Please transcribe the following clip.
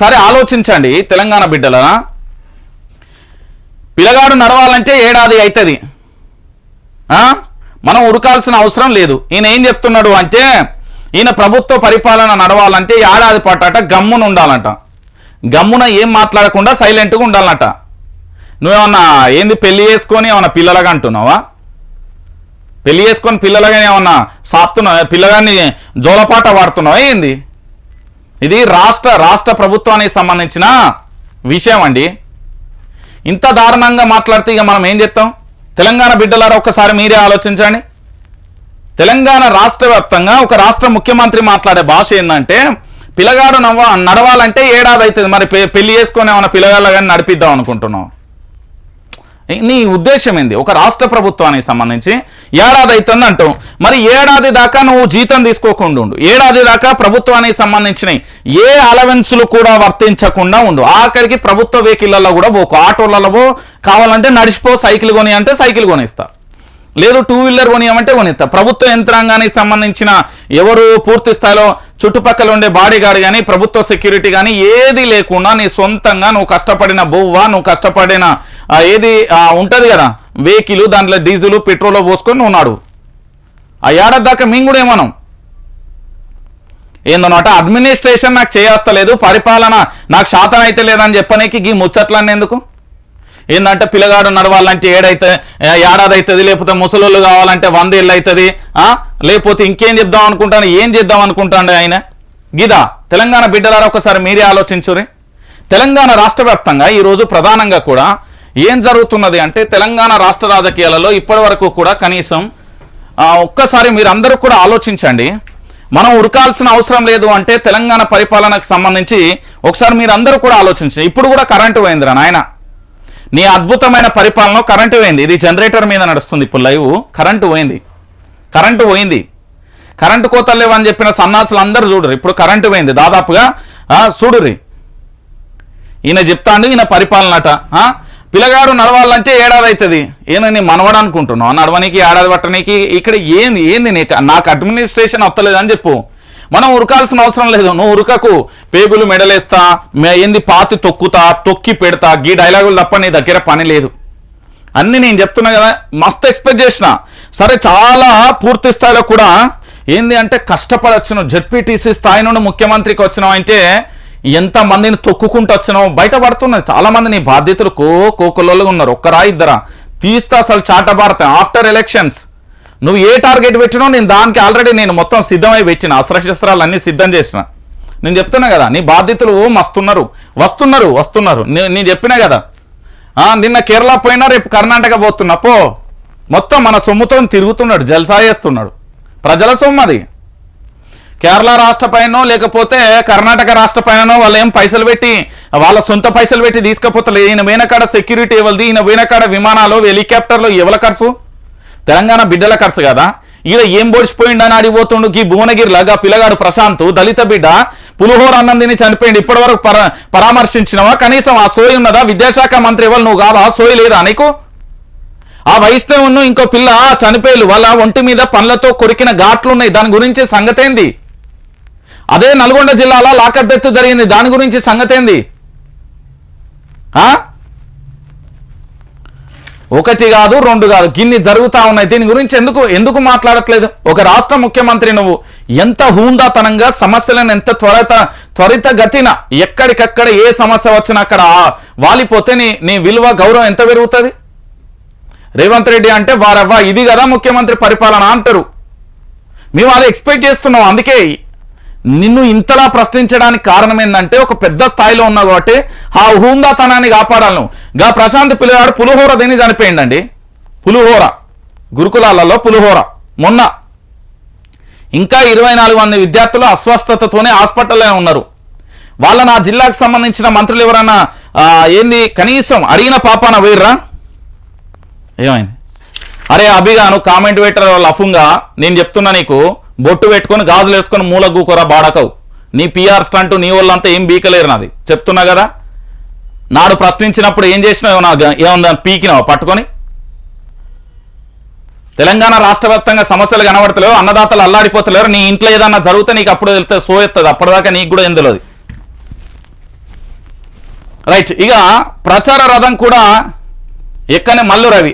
సరే ఆలోచించండి తెలంగాణ బిడ్డలనా పిల్లగాడు నడవాలంటే ఏడాది అవుతుంది మనం ఉడకాల్సిన అవసరం లేదు. ఈయన ఏం చెప్తున్నాడు అంటే ఈయన ప్రభుత్వ పరిపాలన నడవాలంటే ఏడాది పాటట గమ్మున ఉండాలంట. గమ్మున ఏం మాట్లాడకుండా సైలెంట్గా ఉండాలంట. నువ్వేమన్నా ఏంది పెళ్ళి చేసుకొని ఏమన్నా పిల్లలుగా అంటున్నావా? పెళ్ళి చేసుకొని పిల్లలుగా ఏమన్నా సాప్తున్నావు? పిల్లగాన్ని జోలపాట వాడుతున్నావా ఏంది? ఇది రాష్ట్ర రాష్ట్ర ప్రభుత్వానికి సంబంధించిన విషయం అండి. ఇంత దారుణంగా మాట్లాడితే ఇక మనం ఏం చెప్తాం తెలంగాణ బిడ్డలారా ఒక్కసారి మీరే ఆలోచించండి. తెలంగాణ రాష్ట్ర ఒక రాష్ట్ర ముఖ్యమంత్రి మాట్లాడే భాష ఏంటంటే పిల్లగాడు నవ్వ నడవాలంటే ఏడాది అవుతుంది. మరి పెళ్ళి చేసుకొని ఏమైనా పిల్లగాళ్ళ కానీ నడిపిద్దాం అనుకుంటున్నాం. నీ ఉద్దేశం ఏంది? ఒక రాష్ట్ర ప్రభుత్వానికి సంబంధించి ఏడాది అవుతుంది అంటావు. మరి ఏడాది దాకా నువ్వు జీతం తీసుకోకుండా ఉండు. ఏడాది దాకా ప్రభుత్వానికి సంబంధించిన ఏ అలవెన్సులు కూడా వర్తించకుండా ఉండు. ఆఖరికి ప్రభుత్వ వెహికల్లలో కూడా పోకు. ఆటోలలో పో కావాలంటే నడిచిపో సైకిల్ కొని అంటే సైకిల్ కొనిస్తా. లేదు టూ వీలర్ కొనియమంటే కొనిస్తా. ప్రభుత్వ యంత్రాంగానికి సంబంధించిన ఎవరు పూర్తి స్థాయిలో చుట్టుపక్కల ఉండే బాడీగార్డ్ కానీ ప్రభుత్వ సెక్యూరిటీ కానీ ఏది లేకుండా నీ సొంతంగా నువ్వు కష్టపడిన బొవ్వ నువ్వు కష్టపడిన ఏది ఉంటుంది ఉంటది కదా వెహికల్ దాంట్లో డీజిల్ పెట్రోల్ పోసుకొని ఉన్నాడు. ఆ ఏడాది దాకా మేము కూడా ఏమనం? ఏందన్నమాట? అడ్మినిస్ట్రేషన్ నాకు చేయస్తలేదు పరిపాలన నాకు శాతం అయితే లేదని చెప్పనీకి గీ ముచ్చట్లన్నీ ఎందుకు? ఏంటంటే పిల్లగాడు నడవాలంటే ఏడైతే ఏడాది అవుతుంది లేకపోతే ముసలోళ్ళు కావాలంటే వంద ఏళ్ళు అవుతుంది లేకపోతే ఇంకేం చెప్దాం అనుకుంటాను ఏం చేద్దాం అనుకుంటాడు ఆయన? గిదా తెలంగాణ బిడ్డలారా ఒకసారి మీరే ఆలోచించురే తెలంగాణ రాష్ట్ర వ్యాప్తంగా ఈరోజు ప్రధానంగా కూడా ఏం జరుగుతున్నది అంటే తెలంగాణ రాష్ట్ర రాజకీయాలలో ఇప్పటి కూడా కనీసం ఒక్కసారి మీరందరూ కూడా ఆలోచించండి. మనం ఉరకాల్సిన అవసరం లేదు అంటే తెలంగాణ పరిపాలనకు సంబంధించి ఒకసారి మీరందరూ కూడా ఆలోచించండి. ఇప్పుడు కూడా కరెంటు పోయిందిరా నాయన. నీ అద్భుతమైన పరిపాలన కరెంటు పోయింది. ఇది జనరేటర్ మీద నడుస్తుంది ఇప్పుడు లైవ్. కరెంటు పోయింది. కరెంటు పోయింది. కరెంటు కోతలేవని చెప్పిన సన్నాసులు అందరూ చూడరు ఇప్పుడు కరెంటు పోయింది. దాదాపుగా చూడురి చూడుర్రి. ఈయన చెప్తాండు ఈయన పరిపాలనట అట పిల్లగాడు నడవాలంటే ఏడాది అవుతుంది ఏందని మనవడు అనుకుంటున్నావు నడవనికి ఏడాది పట్టడానికి ఇక్కడ ఏంది ఏంది నీకు? నాకు అడ్మినిస్ట్రేషన్ అత్తలేదని చెప్పు. మనం ఉరకాల్సిన అవసరం లేదు. నువ్వు ఉరకకు పేగులు మెడలేస్తా మే- ఏంది పాతి తొక్కుతా తొక్కి పెడతా గీ డైలాగులు తప్ప నీ దగ్గర పని లేదు. అన్ని నేను చెప్తున్నా కదా మస్తు ఎక్స్పెక్ట్ చేసిన. సరే చాలా పూర్తి స్థాయిలో కూడా ఏంది అంటే కష్టపడొచ్చును. జడ్పీటీసీ స్థాయి నుండి ముఖ్యమంత్రికి వచ్చినావు అంటే ఎంత మందిని తొక్కుకుంటూ వచ్చినావు? బయటపడుతున్నది చాలా మంది నీ బాధ్యతలు కో కోకొల్లోగా ఉన్నారు. ఒక్కరా ఇద్దరా? తీస్తా అసలు చాటబారత ఆఫ్టర్ ఎలక్షన్స్ నువ్వు ఏ టార్గెట్ పెట్టినో నేను దానికి ఆల్రెడీ నేను మొత్తం సిద్ధమై పెట్టిన. అస్త్రశస్త్రాలు అన్ని సిద్ధం చేసిన. నేను చెప్తున్నా కదా నీ బాధ్యతలు మస్తున్నారు. వస్తున్నారు వస్తున్నారు. నేను చెప్పినా కదా? నిన్న కేరళ పోయినా రేపు కర్ణాటక పోతున్నా. పో. మొత్తం మన సొమ్ముతో తిరుగుతున్నాడు జల్సా చేస్తున్నాడు ప్రజల సొమ్ము అది. కేరళ రాష్ట్ర పైనో లేకపోతే కర్ణాటక రాష్ట్ర పైననో వాళ్ళు ఏం పైసలు పెట్టి వాళ్ళ సొంత పైసలు పెట్టి తీసుకపోతలే. ఈయన వేనకాడ సెక్యూరిటీ ఎవరిది? ఈయన వేనకాడ విమానాలు హెలికాప్టర్లు ఎవల ఖర్చు? తెలంగాణ బిడ్డల ఖర్చు కదా. ఈడ ఏం పొడిచిపోయిండని ఆడిపోతుండు ఈ భువనగిరిలాగా పిల్లగాడు ప్రశాంత్ దళిత బిడ్డ. పులిహోర అన్నం తిని చనిపోయింది ఇప్పటి వరకు పర పరామర్శించినవా? కనీసం ఆ సోయి ఉన్నదా? విద్యాశాఖ మంత్రి ఎవరు? నువ్వు కాదా? ఆ సోయి లేదా నీకు? ఆ వైష్ణవును ఇంకో పిల్ల చనిపోయారు వాళ్ళ ఒంటి మీద పండ్లతో కొరికిన ఘాట్లు ఉన్నాయి దాని గురించి సంగతేంది? అదే నల్గొండ జిల్లాలో లాకప్ డెత్ జరిగింది. దాని గురించి సంగతి ఆ? ఒకటి కాదు రెండు కాదు. గిన్ని జరుగుతా ఉన్నాయి. దీని గురించి ఎందుకు ఎందుకు మాట్లాడట్లేదు? ఒక రాష్ట్ర ముఖ్యమంత్రి నువ్వు ఎంత హూందాతనంగా సమస్యలను ఎంత త్వరత త్వరిత గతిన ఎక్కడికక్కడ ఏ సమస్య వచ్చినా అక్కడ వాలిపోతే నీ నీ విలువ గౌరవం ఎంత పెరుగుతుంది? రేవంత్ రెడ్డి అంటే వారవ్వ ఇది కదా ముఖ్యమంత్రి పరిపాలన అంటారు. మేము అది ఎక్స్పెక్ట్ చేస్తున్నాం. అందుకే నిన్ను ఇంతలా ప్రశ్నించడానికి కారణం ఏంటంటే ఒక పెద్ద స్థాయిలో ఉన్నావు కాబట్టి ఆ హూందాతనాన్ని కాపాడాలను గా ప్రశాంత్ పిల్లగాడు పులిహోర దేని చనిపోయిందండి పులిహోర. గురుకులాలలో పులిహోర. మొన్న. ఇంకా ఇరవై నాలుగు మంది విద్యార్థులు అస్వస్థతతోనే హాస్పిటల్లో ఉన్నారు. వాళ్ళ నా జిల్లాకు సంబంధించిన మంత్రులు ఎవరన్నా ఏంది కనీసం అడిగిన పాపాన వేర్రా ఏమైంది? అరే అభిగాను కామెంట్ పెట్టర్ లఫుంగా నేను చెప్తున్నా నీకు. బొట్టు పెట్టుకొని గాజులు వేసుకొని మూల గూకోరా బాడకవు. నీ పిఆర్ స్టంట్ నీ వాళ్ళంతా ఏం బీకలేరు నాది. చెప్తున్నా కదా? నాడు ప్రశ్నించినప్పుడు ఏం చేసినావు? ఏమన్నా ఏమన్నా పీకినావా పట్టుకొని? తెలంగాణ రాష్ట్ర వ్యాప్తంగా సమస్యలు కనబడతలేవు అన్నదాతలు అల్లాడిపోతలేరు. నీ ఇంట్లో ఏదన్నా జరిగితే నీకు అప్పుడు వెళ్తే సో ఎత్తది. అప్పటిదాకా నీకు కూడా ఏం తెలియదు రైట్ ఇక ప్రచార రథం కూడా ఎక్కనే మల్లు రవి.